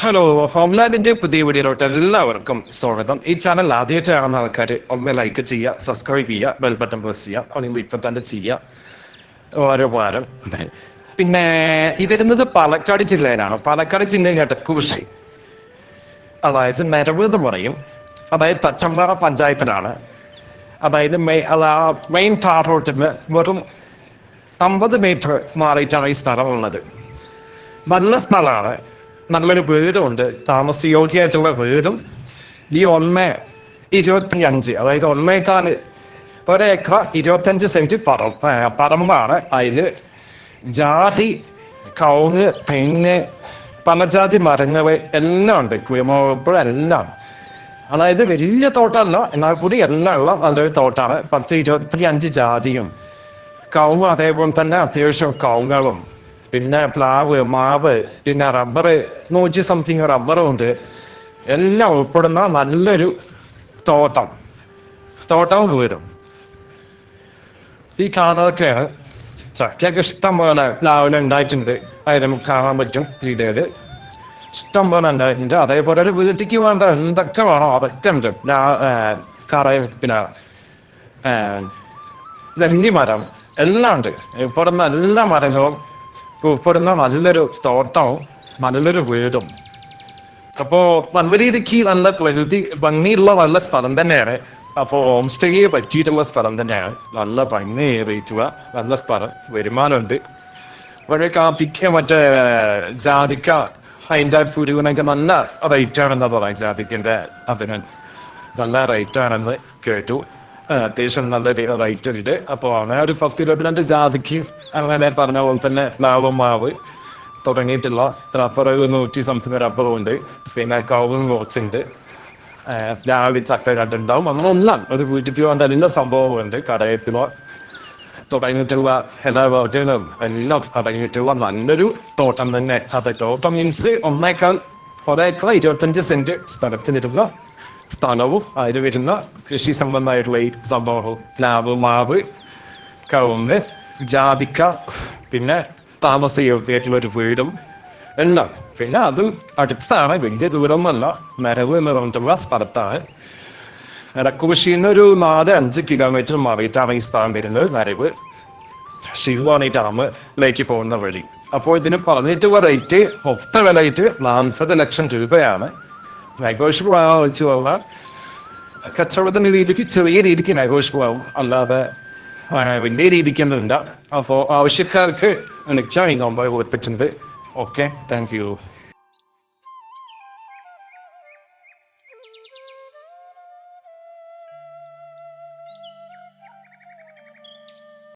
Hello ഹോംലാൻഡിന്റെ പുതിയ വീഡിയോയിലോട്ട് എല്ലാവർക്കും സ്വാഗതം. ഈ ചാനൽ ആദ്യമായിട്ട് കാണുന്ന ആൾക്കാർ ഒന്ന് ലൈക്ക് ചെയ്യുക സബ്സ്ക്രൈബ് ചെയ്യുക ബെൽ ബട്ടൺ പ്രസ് ചെയ്യുക അല്ലെങ്കിൽ ഇപ്പം തന്നെ ചെയ്യുക. ഓരോ വാരം പിന്നെ ഈ വരുന്നത് പാലക്കാട് ജില്ലയിലാണ്. പാലക്കാട് ജില്ലയിൽ ഇടക്കുറിശി അതായത് നിരവ് എന്ന് പറയും. അതായത് തച്ചമ്പാറ പഞ്ചായത്തിലാണ്. അതായത് മെയ് മെയിൻ ടാർ റോഡിന് വെറും അമ്പത് മീറ്റർ മാറിയിട്ടാണ് ഈ സ്ഥലമുള്ളത്. നല്ല സ്ഥലമാണ്. നല്ലൊരു വീടുണ്ട്. താമസയോഗ്യമായിട്ടുള്ള വീടും. ഈ ഒന്ന് ഇരുപത്തി അഞ്ച് അതായത് ഒന്നേക്കാൽ ഒരേക്കർ ഇരുപത്തഞ്ച് സെന്റ് പറം. പറമ്പാണ് അതിൽ ജാതി കൗങ്ങ് തെങ്ങ് പലജാതി മരങ്ങൾ എല്ലാം ഉണ്ട്. എല്ലാം. അതായത് വലിയ തോട്ടമല്ല എന്നാൽ കൂടി എല്ലാം ഉള്ള നല്ലൊരു തോട്ടമാണ് പത്ത് ഇരുപത്തി അഞ്ച് ജാതിയും. കൗങ്ങും അതേപോലെ തന്നെ അത്യാവശ്യം കവുങ്ങളും പിന്നെ പ്ലാവ് മാവ് പിന്നെ റബ്ബർ നൂറ്റി സംതിങ് റബ്ബറും ഉണ്ട്. എല്ലാം ഉൾപ്പെടുന്ന നല്ലൊരു തോട്ടം. തോട്ടവും വരും ഈ കാണാനൊക്കെ ചക്കയൊക്കെ ഇഷ്ടം പോലെ പ്ലാവിൽ ഉണ്ടായിട്ടുണ്ട്. അതിന് നമുക്ക് കാണാൻ പറ്റും വീടുകൾ ഇഷ്ടം പോലെ ഉണ്ടായിട്ടുണ്ട്. അതേപോലെ ഒരു വീട്ടിക്ക് വേണ്ട എന്തൊക്കെ വേണോ അതൊക്കെ ഉണ്ട്. കറയും പിന്നെ ഏ, നെല്ലി മരം. എല്ലാം ഉണ്ട്. ഇവിടുന്ന എല്ലാ മരങ്ങളും ഉൾപ്പെടുന്ന നല്ലൊരു തോട്ടവും നല്ലൊരു വീടും. അപ്പോ നല്ല രീതിക്ക് നല്ല പ്രകൃതി ഭംഗിയുള്ള നല്ല സ്ഥലം തന്നെയാണ്. അപ്പോൾ ഹോം സ്റ്റേക്ക് പറ്റിയിട്ടുള്ള സ്ഥലം തന്നെയാണ്. നല്ല ഭംഗിയേറിയിട്ടുള്ള നല്ല സ്ഥലം വരുമാനമുണ്ട്. ഇവിടെ കാപ്പിക്ക് മറ്റേ ജാതിക്ക അതിന്റെ പുരുവിനൊക്കെ നല്ല റേറ്റ് ആണെന്നാ പറയാം ജാതിക്കിന്റെ അതിന് നല്ല റേറ്റ് ആണെന്ന് കേട്ടു. അത്യാവശ്യം നല്ല റേറ്റ് ഉണ്ട് അപ്പോൾ അങ്ങനെ ഒരു പത്ത് ഇരുപത്തിരണ്ട് ജാതിക്ക് അങ്ങനെ പറഞ്ഞ പോലെ തന്നെ പ്ലാവ് മാവ് തുടങ്ങിയിട്ടുള്ള റബ്ബർ നൂറ്റി സംതിങ് റബ്ബറും ഉണ്ട്. പിന്നെ കൗവും ഉണ്ട്. രാവിലെ ചക്ക രണ്ടുണ്ടാവും. അങ്ങനെ എല്ലാം ഒരു വീട്ടിൽ പോകാൻ എല്ലാ സംഭവമുണ്ട് കടയത്തിലോ തുടങ്ങിയിട്ടുള്ള എല്ലാ വീട്ടിലും എല്ലാം തുടങ്ങിയിട്ടുള്ള നല്ലൊരു തോട്ടം തന്നെ. അതെ തോട്ടം മീൻസ് ഒന്നേക്കാൾ ഒരേക്കർ ഇരുപത്തഞ്ച് സെന്റ് സ്ഥലത്തിനിരുന്ന സ്ഥലവും അതിൽ വരുന്ന കൃഷി സംബന്ധമായിട്ടുള്ള ഈ സംഭവങ്ങൾ. പ്ലാവ് മാവ് കവുങ്ങ് ജാതിക്ക പിന്നെ താമസയോഗ്യമായിട്ടുള്ള ഒരു വീടും എല്ലാം. പിന്നെ അത് അടുത്താണ് വലിയ ദൂരമൊന്നുമല്ല. മരവ് എന്ന് പറഞ്ഞിട്ടുള്ള സ്ഥലത്താണ്. ഇടക്കുശിന്ന് ഒരു നാല് അഞ്ച് കിലോമീറ്റർ മാറിയിട്ടാണ് ഈ സ്ഥലം വരുന്നത് നരവ് ശിവാണി ഡാമിലേക്ക് പോകുന്ന വഴി. അപ്പോൾ ഇതിന് പറഞ്ഞിട്ടുള്ള റേറ്റ് ഒത്ത വിലയിട്ട് നാൽപ്പത് ലക്ഷം രൂപയാണ്. നെഗോഷ്യബിൾ വെച്ച് പോകാം കച്ചവടത്തിന്റെ രീതിക്ക് ചെറിയ രീതിക്ക് നെഗോഷ്യബിൾ ആവും അല്ലാതെ ആ, വലിയ രീതിക്കൊന്നുമില്ല അപ്പോൾ ആവശ്യക്കാർക്ക് എനിക്ക് ഈ നമ്പർ കൊടുത്തിട്ടുണ്ട് ഓക്കെ താങ്ക് യു